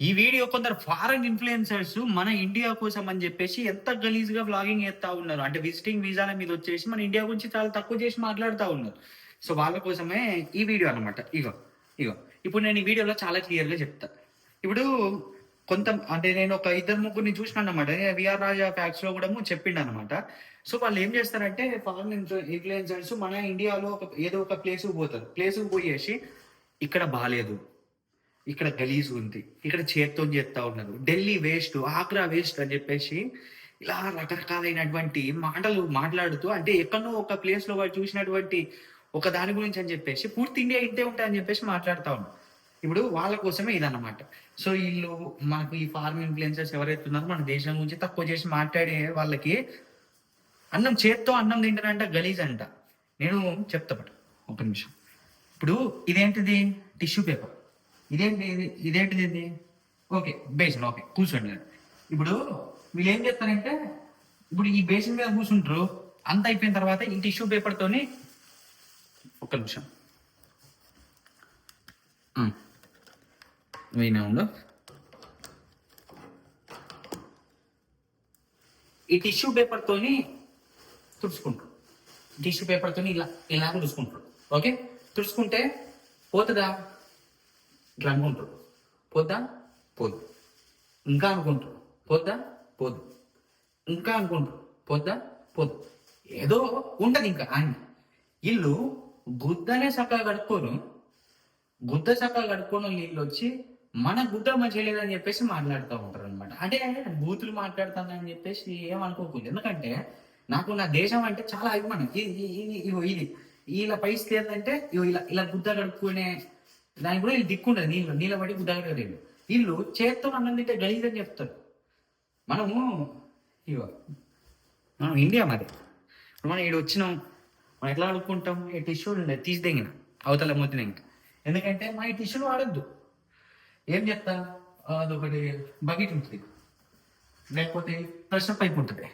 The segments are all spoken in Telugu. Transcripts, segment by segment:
ఈ వీడియో కొందరు ఫారెన్ ఇన్ఫ్లుయెన్సర్స్ మన ఇండియా కోసం అని చెప్పేసి ఎంత గలీజ్గా వ్లాగింగ్ చేస్తా ఉన్నారు. అంటే విజిటింగ్ వీసాల మీద వచ్చేసి మన ఇండియా గురించి చాలా తక్కువ చేసి మాట్లాడుతూ ఉన్నారు. సో వాళ్ళ కోసమే ఈ వీడియో అనమాట ఇగో ఇగో. ఇప్పుడు నేను ఈ వీడియోలో చాలా క్లియర్గా చెప్తా. ఇప్పుడు కొంత అంటే నేను ఒక ఇద్దరు ముగ్గురిని చూసిన అనమాట విఆర్ రాజా ఫ్యాక్స్లో కూడా చెప్పిండు అనమాట సో వాళ్ళు ఏం చేస్తారంటే ఫారెన్ ఇన్ఫ్లుయెన్సర్స్ మన ఇండియాలో ఒక ఏదో ఒక ప్లేస్ పోతారు. ప్లేస్ పోయేసి ఇక్కడ బాగాలేదు ఇక్కడ గలీజ్ ఉంది. ఇక్కడ చేత్తో చేస్తా ఉన్నారు. ఢిల్లీ వేస్ట్ ఆగ్రా వేస్ట్ అని చెప్పేసి ఇలా రకరకాలైనటువంటి మాటలు మాట్లాడుతూ అంటే ఎక్కడో ఒక ప్లేస్లో వాడు చూసినటువంటి ఒక దాని గురించి అని చెప్పేసి పూర్తి ఇండియా ఇంతే ఉంటాయని చెప్పేసి మాట్లాడుతా ఉన్నాం. ఇప్పుడు వాళ్ళ కోసమే ఇదన్నమాట. సో వీళ్ళు మనకు ఈ ఫార్మ్ ఇన్ఫ్లుయెన్సర్స్ ఎవరైతే ఉన్నారో మన దేశం గురించి తక్కువ చేసి మాట్లాడే వాళ్ళకి అన్నం చేత్తో అన్నం తింటారంట గలీజ్ అంట నేను చెప్తా ఒక నిమిషం. ఇప్పుడు ఇదేంటిది? Tissue paper. ఇదేంటి ఇది- ఇదేంటిది ఇది? ఓకే బేసిన్ ఓకే కూర్చోండి. ఇప్పుడు వీళ్ళు ఏం చేస్తారంటే ఇప్పుడు ఈ బేసిన్ మీద కూర్చుంటారు. అంత అయిపోయిన తర్వాత ఈ టిష్యూ పేపర్తోని ఒక్క నిమిషం. వెయినా ఉండు ఈ టిష్యూ పేపర్తోని తుడుచుకుంటారు. టిష్యూ పేపర్తోని ఇలా ఇలా తుడుచుకుంటారు. ఓకే? తుడుచుకుంటే పోతుందా? ఇట్లా అనుకుంటాడు పోద్దా? పోదు. ఇంకా అనుకుంటారు పోద్దా? పోదు. ఇంకా అనుకుంటారు పోద్దా? పోదు. ఏదో ఉంటుంది ఇంకా ఆయన ఇల్లు గుద్దనే సక్కగా కడుక్కోను. గుద్ద సక్కగా కడుక్కోను వీళ్ళు వచ్చి మన గుడ్డ మంచిగా లేదని చెప్పేసి మాట్లాడుతూ ఉంటారు అనమాట అంటే బూతులు మాట్లాడుతానని చెప్పేసి ఏమనుకోకూడదు. ఎందుకంటే నాకు నా దేశం అంటే చాలా అభిమానం. ఇది ఇది- ఇగో ఇది. వీళ్ళ పరిస్థితి ఏంటంటే ఇగో ఇలా ఇలా గుద్ద కడుక్కునే దానికి కూడా వీళ్ళు దిక్కుండదు నీళ్ళు నీళ్ళ పడి గుద్ద కడగలేదు వీళ్ళు చేత్తో అన్నం తింటే గలీజ్ అని చెప్తారు. మనము ఇగో మనం ఇండియా మరి ఇప్పుడు మనం ఇక్కడ వచ్చినాం మనం ఎట్లా అడుక్కుంటాం ఈ టిష్యూలు ఉండే తీసి అవతల మొత్తం ఇంకా. ఎందుకంటే మా ఈ టిష్యూలు వాడద్దు. ఏం చెప్తా? అదొకటి బకెట్ ఉంటుంది. లేకపోతే ప్రెషర్ పైప్ ఉంటుంది.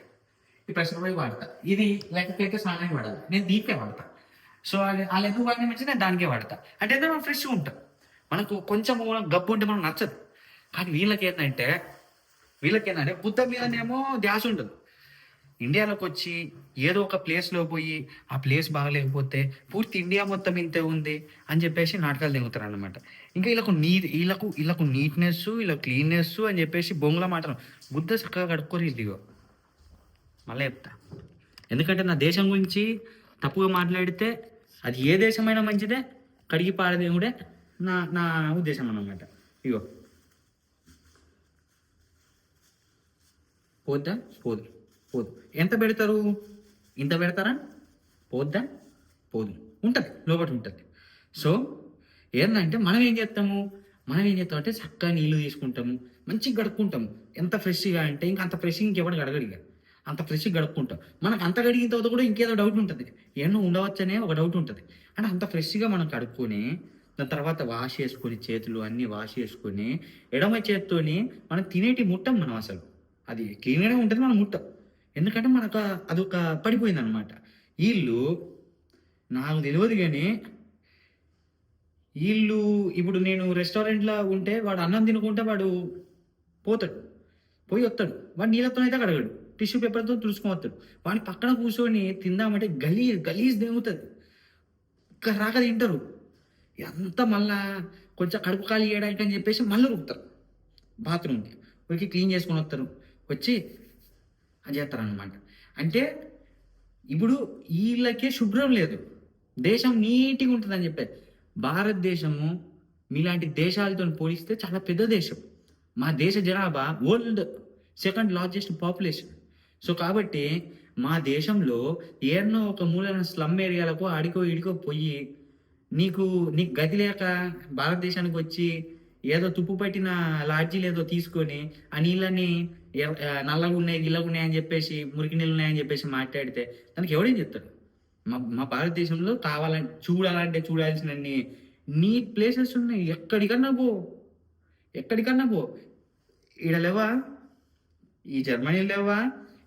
ఈ ప్రెషర్ పైప్ వాడతా. ఇది లేకపోతే స్నానానికి వాడాలి. నేను దీపే వాడతా. సో అది వాళ్ళు ఎందుకు వాడిన మంచి నేను దానికే వాడతా. అంటే ఏంటంటే మనం ఫ్రెష్గా ఉంటాం. మనకు కొంచెం గబ్బు ఉంటే మనం నచ్చదు. కానీ వీళ్ళకి ఏంటంటే వీళ్ళకి ఏంటంటే బుద్ధ మీదనేమో ధ్యాస ఉంటుంది ఇండియాలోకి వచ్చి ఏదో ఒక ప్లేస్లో పోయి ఆ ప్లేస్ బాగలేకపోతే పూర్తి ఇండియా మొత్తం ఇంతే ఉంది అని చెప్పేసి నాటకాలు దిగుతారు అనమాట ఇంకా వీళ్ళకు నీ వీళ్ళకు వీళ్ళకు నీట్నెస్ వీళ్ళకు క్లీన్నెస్ అని చెప్పేసి బొంగుల మాటలు. బుద్ధ చక్కగా కడుక్కోరు ఇదిగో మళ్ళీ చెప్తా. ఎందుకంటే నా దేశం గురించి తప్పుగా మాట్లాడితే అది ఏ దేశమైనా మంచిదే కడిగి పాడదేవుడే నా నా ఉద్దేశం అన్నమాట. ఇగో. పోద్దా? పోదు. పోదు. ఎంత పెడతారు? ఇంత పెడతారా? పోద్దా? పోదు. ఉంటుంది. లోపల ఉంటుంది. సో ఏంటంటే మనం ఏం చేస్తాము? మనం ఏం చేస్తాం అంటే చక్కగా నీళ్ళు తీసుకుంటాము. మంచిగా గడుపుకుంటాము ఎంత ఫ్రెష్గా అంటే ఇంకా అంత ఫ్రెష్ ఇంకెవడు గడగడిగా అంత ఫ్రెష్గా గడుక్కుంటాం మనకు అంత గడిగిన తర్వాత కూడా ఇంకేదో డౌట్ ఉంటుంది. ఎన్నో ఉండవచ్చనే ఒక డౌట్ ఉంటుంది. అంటే అంత ఫ్రెష్గా మనం కడుక్కొని దాని తర్వాత వాష్ చేసుకొని చేతులు అన్నీ వాష్ చేసుకొని ఎడమ చేత్తోని మనం తినేటి ముట్టం మనం అసలు. అది క్లీన్గానే ఉంటుంది మనం ముట్టం. ఎందుకంటే మనకు అదొక పడిపోయింది అనమాట వీళ్ళు నాకు తెలియదు కానీ వీళ్ళు ఇప్పుడు నేను రెస్టారెంట్లో ఉంటే వాడు అన్నం తినుకుంటే వాడు పోతాడు. పోయి వస్తాడు. వాడు నీళ్ళతో అయితే కడగడు. టిష్యూ పేపర్తో తుడుచుకొని వాడిని పక్కన కూర్చొని తిందామంటే గలీజ్ గలీజ్ దేముతుంది ఇంకా రాక తింటారు. ఎంత మళ్ళా కొంచెం కడుపు ఖాళీ చేయడానికి అని చెప్పేసి మళ్ళీ రుకుతారు బాత్రూమ్కి ఊరికి క్లీన్ చేసుకొని వస్తారు. వచ్చి అది చేస్తారనమాట అంటే ఇప్పుడు వీళ్ళకే శుభ్రం లేదు. దేశం నీట్గా ఉంటుందని చెప్పే. భారతదేశము మీలాంటి దేశాలతో పోలిస్తే చాలా పెద్ద దేశం. మా దేశ జనాభా world second largest population. So కాబట్టి మా దేశంలో ఏన్నో ఒక మూలన స్లమ్ ఏరియాలకు ఆడికో ఇడికో పోయి నీకు నీకు గతి లేక భారతదేశానికి వచ్చి ఏదో తుప్పు పట్టిన లాడ్జీలు ఏదో తీసుకొని ఆ నీళ్ళని నల్లగా ఉన్నాయి గిల్లగా ఉన్నాయి అని చెప్పేసి మురికి నీళ్ళు ఉన్నాయని చెప్పేసి మాట్లాడితే దానికి ఎవడేం చెప్తాడు? మా మా భారతదేశంలో కావాలంటే చూడాలంటే చూడాల్సినన్ని నీట్ ప్లేసెస్ ఉన్నాయి. ఎక్కడికన్నా పో. ఎక్కడికన్నా పో. ఈడ లేవా? ఈ జర్మనీ లేవా?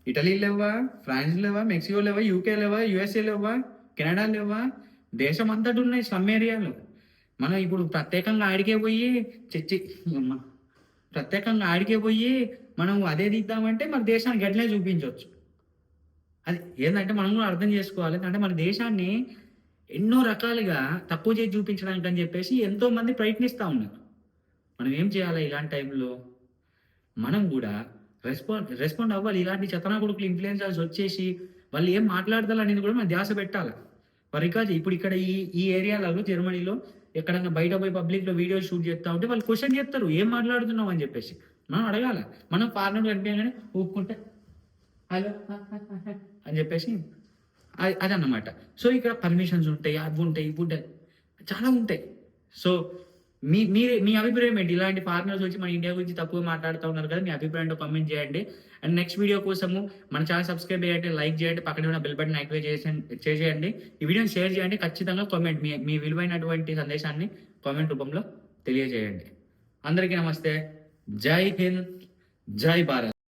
ఇటలీ లేవా? ఫ్రాన్స్ లేవా? మెక్సికో లేవా? యూకే లేవా? యుఎస్ఏ లేవా? కెనడా లేవా? దేశం అంతటి ఉన్నాయి స్లమ్ ఏరియాలు. మనం ఇప్పుడు ప్రత్యేకంగా ఆడికే పోయి చచ్చి ప్రత్యేకంగా ఆడికే పోయి మనం అదే తీద్దామంటే మన దేశానికి గట్లే చూపించవచ్చు అది ఏంటంటే మనం కూడా అర్థం చేసుకోవాలి. అంటే మన దేశాన్ని ఎన్నో రకాలుగా తక్కువ చేసి చూపించడానికి అని చెప్పేసి ఎంతోమంది ప్రయత్నిస్తూ ఉన్నారు. మనం ఏం చేయాలి ఇలాంటి టైంలో మనం కూడా రెస్పాండ్ రెస్పాండ్ అవ్వాలి. ఇలాంటి చెత్తనా కొడుకులు ఇన్ఫ్లుయెన్సర్స్ వచ్చేసి వాళ్ళు ఏం మాట్లాడతారు అనేది కూడా మనం ధ్యాస పెట్టాలి. ఫర్ ఇప్పుడు ఇక్కడ ఈ ఈ ఏరియాలలో జర్మనీలో ఎక్కడన్నా బయట పోయి పబ్లిక్లో వీడియో షూట్ చేస్తా ఉంటే వాళ్ళు క్వశ్చన్ చేస్తారు. ఏం మాట్లాడుతున్నావు? అని చెప్పేసి. మనం అడగాల. మనం ఫారెన్ కనిపించగానే ఊపుకుంటే హలో అని చెప్పేసి అదన్నమాట. సో ఇక్కడ పర్మిషన్స్ ఉంటాయి అవి ఉంటాయి ఇవి ఉంటాయి చాలా ఉంటాయి. సో మీ మీ మీ అభిప్రాయం ఏంటి? ఇలాంటి ఫారినర్స్ వచ్చి మన ఇండియా గురించి తక్కువ మాట్లాడుతూ ఉన్నారు కదా మీ అభిప్రాయంలో కామెంట్ చేయండి. అండ్ నెక్స్ట్ వీడియో కోసము మన ఛానల్ సబ్స్క్రైబ్ చేయండి లైక్ చేయండి పక్కనే ఉన్న బెల్ బటన్ యాక్టివేట్ చేసి చేసేయండి. ఈ వీడియోని షేర్ చేయండి ఖచ్చితంగా కామెంట్ మీ మీ విలువైనటువంటి సందేశాన్ని కామెంట్ రూపంలో తెలియజేయండి. అందరికీ నమస్తే. జై హింద్ జై భారత్.